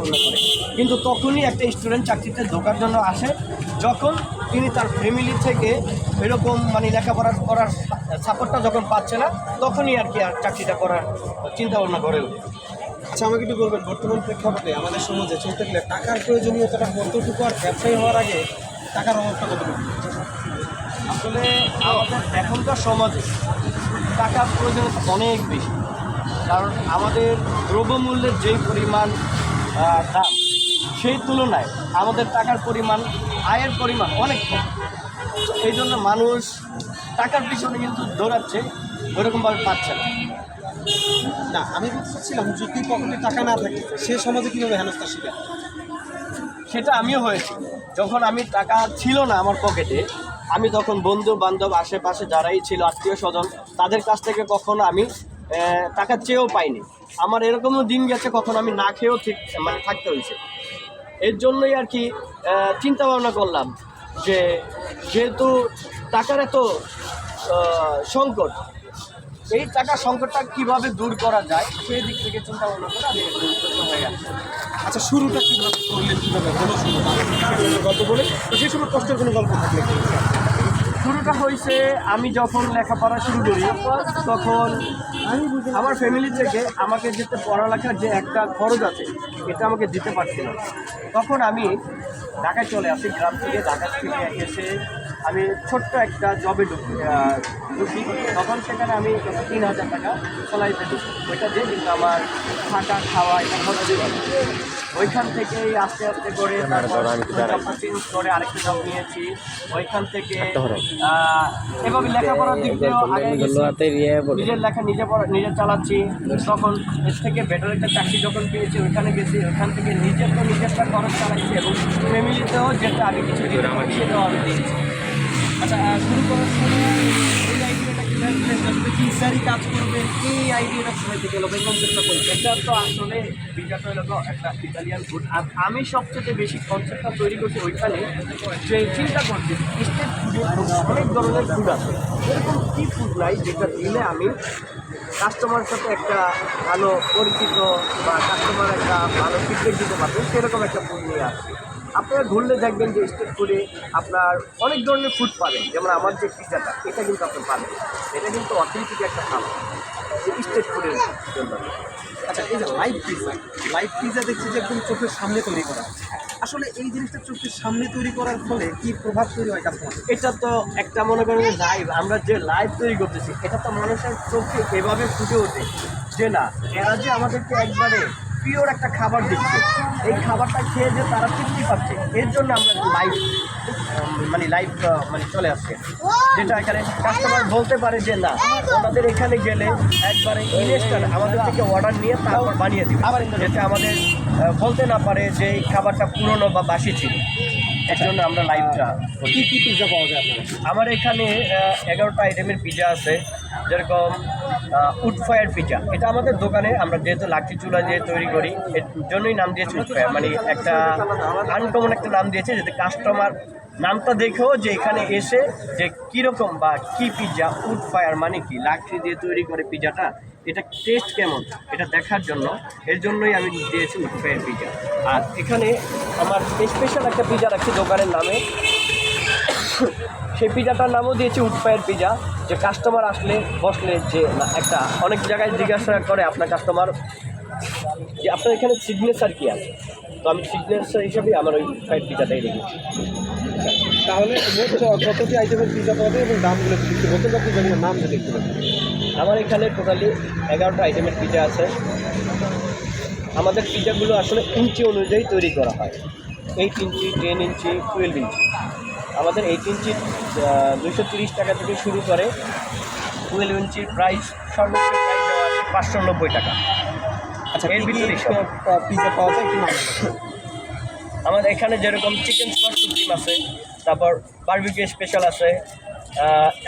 করে। কিন্তু তখনই একটা স্টুডেন্ট চাকরিতে ঢোকার জন্য আসে যখন তিনি তার ফ্যামিলি থেকে এরকম মানে লেখাপড়া করার সাপোর্টটা যখন পাচ্ছে না তখনই আর কি আর চাকরিটা করার চিন্তাভাবনা করে ওঠে। আচ্ছা আমাকে একটু বলবেন বর্তমান প্রেক্ষাপটে আমাদের সমাজে চলতে গেলে টাকার প্রয়োজনীয়তাটা কতটুকু আর ব্যবসায়ী হওয়ার আগে টাকার অভাবটা কতটুকু? আসলে আমাদের এখনকার সমাজে টাকার প্রয়োজনীয়তা অনেক বেশি। কারণ আমাদের দ্রব্যমূল্যের যেই পরিমাণ দাম। সেই তুলনায় আমাদের টাকার পরিমাণ আয়ের পরিমাণ অনেক কম। এই জন্য মানুষ টাকার পিছনে কিন্তু দৌড়াচ্ছে ওইরকমভাবে পাচ্ছে না। না আমি বলতে চাচ্ছিলাম যদি পকেটে টাকা না থাকে সে সমাজে কীভাবে হেনস্থার শিকার সেটা আমিও হয়েছি। যখন আমি টাকা ছিল না আমার পকেটে আমি তখন বন্ধু বান্ধব আশেপাশে যারাই ছিল আত্মীয় স্বজন তাদের কাছ থেকে কখনো আমি টাকা চেয়েও পাইনি। আমার এরকমও দিন গেছে কখন আমি না খেয়েও ঠিক মানে থাকতে হয়েছে। এর জন্যই আর কি চিন্তা ভাবনা করলাম যে যেহেতু টাকার এত সংকট এই টাকার সংকটটা কীভাবে দূর করা যায় সেই দিক থেকে চিন্তা ভাবনা করে আমি হয়ে আচ্ছা শুরুটা কীভাবে করলেন কীভাবে কোনো শুরু গল্প বলে। তো সেই সময় কষ্টের কোনো গল্প থাকলে। শুরুটা হয়েছে আমি যখন লেখাপড়া শুরু করি তখন আমার ফ্যামিলি থেকে আমাকে যেতে পড়ালেখার যে একটা খরচ আছে, এটা আমাকে দিতে পারছিল না। তখন আমি ঢাকায় চলে আসি, গ্রাম থেকে ঢাকা থেকে এসে আমি ছোট্ট একটা জবে ঢুকি তখন সেখানে আমি তিন হাজার টাকা চলাইতে ঢুকি ওইটা দিয়ে কিন্তু আমার থাকা, খাওয়া, এটা খরচ। ওইখান থেকেই আস্তে আস্তে করে চেঞ্জ করে আরেকটা জব নিয়েছি ওইখান থেকে এভাবে লেখাপড়ার দিক দিয়েও আগে নিজের লেখা নিজে পড়া নিজে চালাচ্ছি। তখন এর থেকে বেটার একটা চাকরি যখন পেয়েছি ওইখানে গেছি ওইখান থেকে নিজের তো নিজেরটা খরচ চালাচ্ছি এবং ফ্যামিলিতেও যেটা আমি কিছু দিতে পারি সেটাও আমি দিয়েছি। আচ্ছা শুরু করার সময় এই তো আসলে একটা আর আমি সবচেয়ে বেশি কনসেপ্টটা তৈরি করছি ওইখানে যে চিন্তা করছি অনেক ধরনের ফুড আছে। এরকম কী ফুড নাই যেটা দিলে আমি কাস্টমার সাথে একটা ভালো পরিচিত বা কাস্টমার একটা ভালো ফিডব্যাক দিতে পারবে, সেরকম একটা ফুড নিয়ে আসছি। আপনারা ঘুরলে দেখবেন যে স্টেট ফুডে আপনার অনেক ধরনের ফুড পাবেন। যেমন আমার যে পিজাটা এটা কিন্তু আপনি পাবেন। এটা কিন্তু অথেন্টিক একটা খাবার। স্টেট ফুডের জন্য। আচ্ছা এই যে লাইভ পিজা লাইভ পিজা দেখছি যে একদম চোখের সামনে তৈরি করা। আসলে এই জিনিসটা চোখের সামনে তৈরি করার ফলে কি প্রভাব তৈরি হয় কাস্টমার? এটা তো একটা মনে করেন লাইভ আমরা যে লাইভ তৈরি করতেছি, এটা তো মানুষের চোখে এভাবে ফুটে ওঠে যে না, এরা যে আমাদেরকে একবারে পিওর একটা খাবার দিচ্ছে। এই খাবারটা খেয়ে যে তারা তৃপ্তি পাচ্ছে এর জন্য আমরা লাইভ মানে লাইভ মানে চলে আসছে। যেটা এখানে কাস্টমার বলতে পারে যে না ওনাদের এখানে গেলে একবারে ইনস্ট্যান্ট আমাদের থেকে অর্ডার নিয়ে তারপর বানিয়ে দিবে। আবার যাতে আমাদের বলতে না পারে যে এই খাবারটা পুরনো বা বাসি ছিল। এর জন্য আমরা লাইভটা কী কী পিজা পাওয়া যায় আমার এখানে এগারোটা আইটেমের পিজা আছে। যেরকম উড ফায়ার পিজা। এটা আমাদের দোকানে আমরা যেহেতু লাকড়ি চুলা দিয়ে তৈরি করি, এর জন্যই নাম দিয়েছি উড ফায়ার মানে একটা আনকমন একটা নাম দিয়েছে যাতে কাস্টমার নামটা দেখেও যে এখানে এসে যে কীরকম বা কি পিজা, উড ফায়ার মানে কি লাকড়ি দিয়ে তৈরি করে পিজাটা, এটা টেস্ট কেমন, এটা দেখার জন্য, এর জন্যই আমি দিয়েছি উড ফায়ার পিজা। আর এখানে আমার স্পেশাল একটা পিজা রাখছি দোকানের নামে। সেই পিজাটার নামও দিয়েছি উডফায়ার পিজা যে কাস্টমার আসলে বসলে যে না একটা অনেক জায়গায় জিজ্ঞাসা করে আপনার কাস্টমার যে আপনার এখানে সিগনেচার কী আছে? তো আমি সিগনেচার হিসাবে আমার ওই উডফায়ার পিজাটাই রেখেছি তাহলে কতটি আইটেমের পিজা যায় এবং দামগুলো কি একটু বলতে পারছি নাম যদি একটু আমার এখানে টোটালি এগারোটা আইটেমের পিজা আছে। আমাদের পিজাগুলো আসলে ইঞ্চি অনুযায়ী তৈরি করা হয়। Eight inch ten inch twelve inch. আমাদের এইট ইঞ্চি দুশো তিরিশ টাকা থেকে শুরু করে টুয়েলভ ইঞ্চির প্রাইস সর্বোচ্চ প্রাইস দেওয়া আছে পাঁচশো নব্বই টাকা। আচ্ছা এর ভিতরে পিজা পাওয়া যায় কিনা আমাদের এখানে যেরকম চিকেন স্পট সুপ্রিম আছে তারপর বারবিকিউ স্পেশাল আছে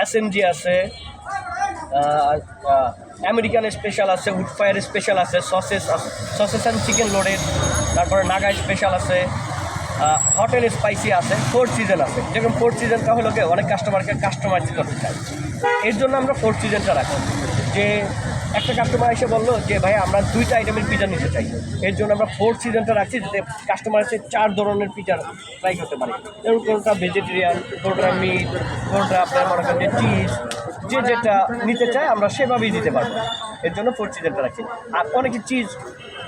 এসএমজি আছে আমেরিকান স্পেশাল আছে উডফায়ার স্পেশাল আছে sausages sausages and chicken loaded তারপরে নাগা স্পেশাল আছে হট অ্যান্ড স্পাইসি আছে ফোর সিজন আছে। যেরকম ফোর সিজনটা হলো কি অনেক কাস্টমারকে কাস্টমাইজ করতে চাই এর জন্য আমরা ফোর সিজনটা রাখি যে একটা কাস্টমার এসে বলল যে ভাই আমরা দুইটা আইটেমের পিজা নিতে চাই। এর জন্য আমরা ফোর্থ সিজনটা রাখছি যাতে কাস্টমার এসে চার ধরনের পিজা ট্রাই করতে পারে। যেমন কোনোটা ভেজিটেরিয়ান কোনোটা মিট কোনোটা আপনার মনে করেন যে চিজ যে যেটা নিতে চায়, আমরা সেভাবেই দিতে পারব। এর জন্য ফোর্থ সিজনটা রাখছি। আর অনেকে চিজ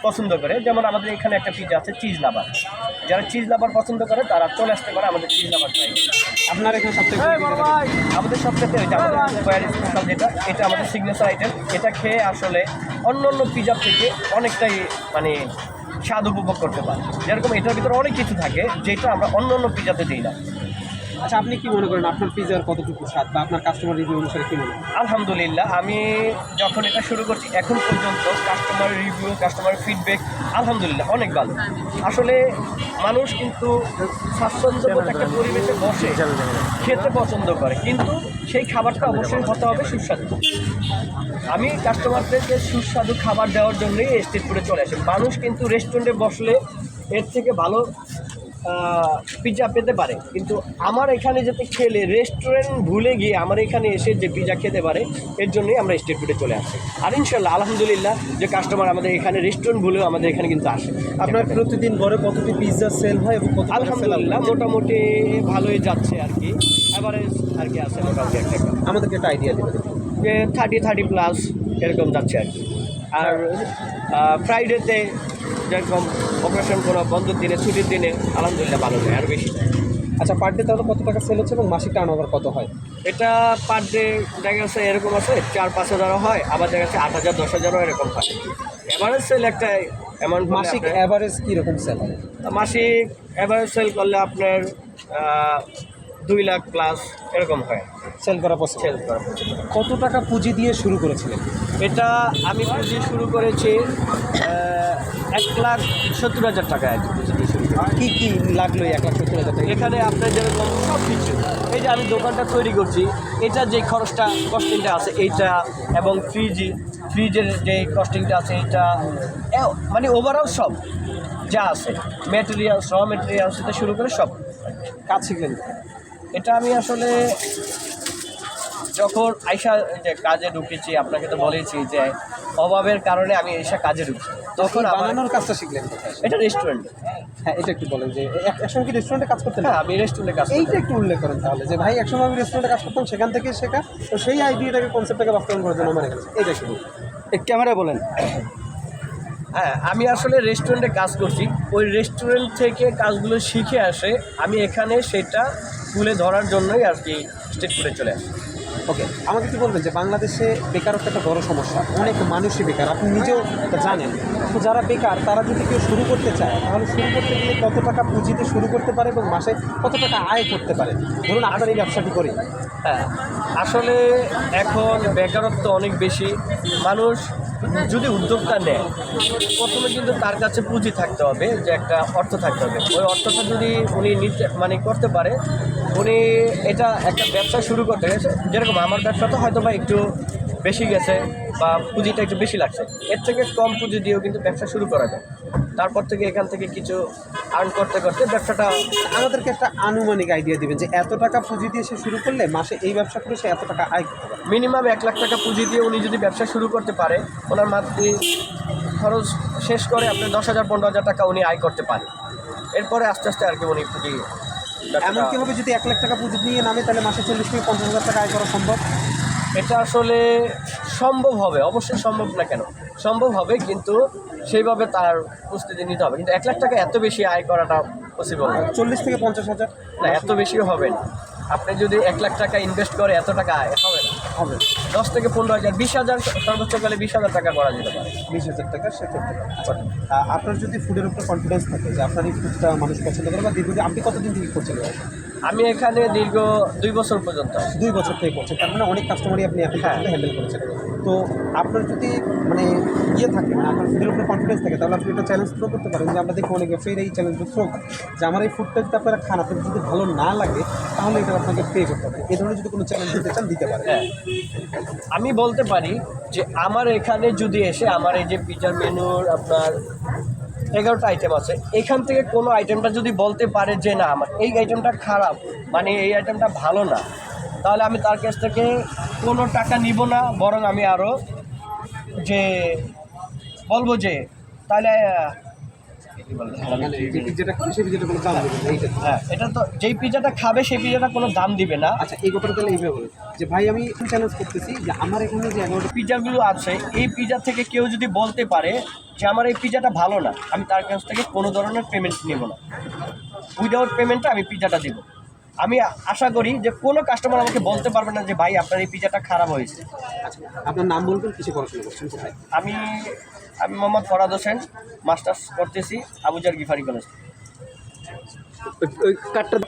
পছন্দ করে। যেমন আমাদের এখানে একটা পিজা আছে চিজ লাভার যারা চিজ লাভার পছন্দ করে তারা চলে আসতে পারে আমাদের চিজ লাভার ট্রাই আপনার এখানে সবথেকে ভাই, আমাদের সবচেয়ে এটা আমাদের স্পেশাল যেটা এটা আমাদের সিগনেচার আইটেম এটা খেয়ে আসলে অন্য অন্য পিজার থেকে অনেকটাই মানে স্বাদ উপভোগ করতে পারে। যেরকম এটার ভিতরে অনেক কিছু থাকে যেটা আমরা অন্য অন্য পিজাতে দিই না। আচ্ছা আপনি কি মনে করেন আপনার পিজার কতটুকু স্বাদ বা আপনার কাস্টমার রিভিউ অনুসারে কি মনে আলহামদুলিল্লাহ, আমি যখন এটা শুরু করছি, এখন পর্যন্ত কাস্টমার রিভিউ কাস্টমার ফিডব্যাক আলহামদুলিল্লাহ, অনেক ভালো। আসলে মানুষ কিন্তু স্বাচ্ছন্দ্যবোধ একটা পরিবেশে বসে, খেতে পছন্দ করে, কিন্তু সেই খাবারটা অবশ্যই হতে হবে সুস্বাদু। আমি কাস্টমারদেরকে সুস্বাদু খাবার দেওয়ার জন্যই স্টেট ফুডে চলে আসি। মানুষ কিন্তু রেস্টুরেন্টে বসলে এর থেকে ভালো পিৎজা পেতে পারে। কিন্তু আমার এখানে যাতে খেলে রেস্টুরেন্ট ভুলে গিয়ে আমার এখানে এসে যে পিৎজা খেতে পারে এর জন্যই আমরা স্টেট ফুডে চলে আসি। আর ইনশাল্লাহ আলহামদুলিল্লাহ যে কাস্টমার আমাদের এখানে রেস্টুরেন্ট ভুলেও আমাদের এখানে কিন্তু আসে। আপনার প্রতিদিন গড়ে কতটি পিৎজা সেল হয় এবং কত আলহামদুলিল্লাহ মোটামুটি ভালোই যাচ্ছে আর কি। অ্যাভারেজ আর কি আছে মোটামুটি একটা আমাদেরকে একটা আইডিয়া দেবেন যে থার্টি থার্টি প্লাস এরকম যাচ্ছে আর কি। আর ফ্রাইডেতে যেরকম অপারেশন কোনো বন্ধের দিনে ছুটির দিনে আলহামদুলিল্লাহ ভালো যায় আর বেশি আচ্ছা পার ডে তাহলে কত টাকা সেল হচ্ছে এবং মাসিক টার্ন ওভার কত হয়? এটা পার ডে দেখা যাচ্ছে এরকম আছে চার পাঁচ হাজারও হয় আবার দেখা যাচ্ছে আট হাজার দশ হাজারও এরকম হয়। এভারেজ সেল একটা অ্যামাউন্ট মাসিক অ্যাভারেজ কীরকম সেল হয়? মাসিক অ্যাভারেজ সেল করলে আপনার দুই লাখ প্লাস এরকম হয়। সেল করা পছন্দ সেল করা কত টাকা পুঁজি দিয়ে শুরু করেছিলেন? এটা আমি পুঁজি শুরু করেছি এক লাখ সত্তর হাজার টাকা আর কি। কি কি লাগল এক লাখ সত্তর হাজার টাকা? এখানে আপনার যেরকম সব কিছু। এই যে আমি দোকানটা তৈরি করছি এটা যে খরচটা কস্টিংটা আছে এইটা এবং ফ্রিজ ফ্রিজের যে কস্টিংটা আছে এইটা মানে ওভারঅল সব যা আছে মেটেরিয়ালস র মেটেরিয়ালস থেকে শুরু করে সব। কাজ শিখলেন এটা আমি আসলে যখন আইসা যে কাজে ঢুকেছি আপনাকে তো বলেছি যে অভাবের কারণে আমি এসা কাজে ঢুকছি। তখন আমার বানানোর কাজটা শিখলেন এটা রেস্টুরেন্টে হ্যাঁ এটা একটু বলেন যে একসঙ্গে কি রেস্টুরেন্টে কাজ করতেন? হ্যাঁ আমি রেস্টুরেন্টে কাজ করি। এইটা একটু উল্লেখ করেন তাহলে যে ভাই একসময় আমি রেস্টুরেন্টে কাজ করতাম সেখান থেকে শেখা। তো সেই আইডিয়াটাকে কনসেপ্টটাকে বাস্তবায়ন করার জন্য আমার এখানে এইটা একটু বলুন। ক্যামেরায় বলেন। হ্যাঁ আমি আসলে রেস্টুরেন্টে কাজ করছি। ওই রেস্টুরেন্ট থেকে কাজগুলো শিখে আসে আমি এখানে সেটা তুলে ধরার জন্যই আর কি স্টেট ফুডে চলে আসি। ওকে, আমাকে কি বলবেন যে বাংলাদেশে বেকারত্ব একটা বড় সমস্যা। অনেক মানুষই বেকার, আপনি নিজেও জানেন। তো যারা বেকার, তারা যদি কেউ শুরু করতে চায়, তাহলে শুরু করতে গেলে কত টাকা পুঁজিতে শুরু করতে পারে এবং মাসে কত টাকা আয় করতে পারে? ধরুন আপনার এই ব্যবসাটি করে। হ্যাঁ। আসলে এখন বেকারত্ব অনেক বেশি। মানুষ যদি উদ্যোক্তা নেয়, প্রথমে কিন্তু তার কাছে পুঁজি থাকতে হবে, যে একটা অর্থ থাকতে হবে। ওই অর্থটা যদি উনি নিতে মানে করতে পারে, উনি এটা একটা ব্যবসা শুরু করতে গেছে। যেরকম আমার ব্যবসাটা হয়তো বা একটু বেশি গেছে বা পুঁজিটা একটু বেশি লাগছে। এর থেকে কম পুঁজি দিয়েও কিন্তু ব্যবসা শুরু করা যায়। তারপর থেকে এখান থেকে কিছু আর্ন করতে করতে ব্যবসাটা আমাদেরকে একটা আনুমানিক আইডিয়া দিবেন যে এত টাকা পুঁজি দিয়ে সে শুরু করলে মাসে এই ব্যবসা করে সে এত টাকা আয় করতে পারে মিনিমাম এক লাখ টাকা পুঁজি দিয়ে উনি যদি ব্যবসা শুরু করতে পারে ওনার মান্থলি খরচ শেষ করে আপনি দশ হাজার পনেরো হাজার টাকা উনি আয় করতে পারে এরপরে আস্তে আস্তে আর কি উনি পুঁজি এমন কি হবে যদি এক লাখ টাকা পুঁজি নিয়ে নামে তাহলে মাসে চল্লিশ থেকে পঞ্চাশ হাজার টাকা আয় করা সম্ভব? এটা আসলে সম্ভব হবে অবশ্যই সম্ভব না কেন? সম্ভব হবে কিন্তু সেইভাবে তার প্রস্তুতি নিতে হবে। কিন্তু এক লাখ টাকা এত বেশি আয় করাটা পসিবল না। চল্লিশ থেকে পঞ্চাশ হাজার? না এত বেশিও হবে না। আপনি যদি এক লাখ টাকা ইনভেস্ট করে এত টাকা আয় হবে না। হবে। দশ থেকে পনেরো হাজার বিশ হাজার সর্বোচ্চ গেলে বিশ হাজার টাকা করা যেতে পারে। বিশ হাজার টাকা সে করতে পারে আচ্ছা, আপনার যদি ফুডের উপর কনফিডেন্স থাকে যে আপনার এই ফুডটা মানুষ পছন্দ করে বা দীর্ঘদিন আপনি কতদিন থেকে করছেন আমি এখানে দীর্ঘ দুই বছর পর্যন্ত দুই বছর থেকে করছেন তার মানে অনেক কাস্টমারই আপনি এখন হ্যাঁ। হ্যান্ডেল করেছেন। তো আপনার যদি মানে ইয়ে থাকে মানে আপনার ফুডের উপর কনফিডেন্স থাকে, তাহলে আপনি একটা চ্যালেঞ্জ থ্রো করতে পারেন। যে আমরা দেখি অনেক ব্যবসায়ীরা এই চ্যালেঞ্জটা থ্রো করে। যে আমার এই ফুডটা যদি আপনারা খান, আপনার যদি ভালো না লাগে, তাহলে এটা আপনাকে পে করতে হবে। এই ধরনের যদি কোনো চ্যালেঞ্জ দিতে চান, দিতে পারেন। হ্যাঁ। আমি বলতে পারি যে আমার এখানে যদি এসে আমার এই যে পিজার মেনুর আপনার এগারোটা আইটেম আছে, এখান থেকে কোনো আইটেমটা যদি বলতে পারে যে না, আমার এই আইটেমটা খারাপ মানে এই আইটেমটা ভালো না তাহলে আমি তার কাছ থেকে কোনো টাকা নিব না বরং আমি আরও যে বলব যে তাহলে হ্যাঁ এটা তো যেই পিজাটা খাবে সেই পিজাটা কোনো দাম দিবে না। আচ্ছা এই ব্যাপারে তাহলে এইভাবে যে ভাই আমি চ্যালেঞ্জ করতেছি যে আমার এখানে যে এগারোটা পিজাগুলো আছে এই পিজা থেকে কেউ যদি বলতে পারে যে আমার এই পিজাটা ভালো না আমি তার কাছ থেকে কোনো ধরনের পেমেন্ট নেব না। উইদাউট পেমেন্টে আমি পিজাটা দেবো। আমি আশা করি যে কোনো কাস্টমার আমাকে বলতে পারবে না যে ভাই আপনার এই পিজাটা খারাপ হয়েছে। আচ্ছা আপনার নাম বলবেন কিছু পড়াশোনা করছেন আমি আমি মোহাম্মদ ফরাদ হোসেন মাস্টার্স করতেছি আবুজার গিফারি কলেজ ওই- ওই কার্ডটা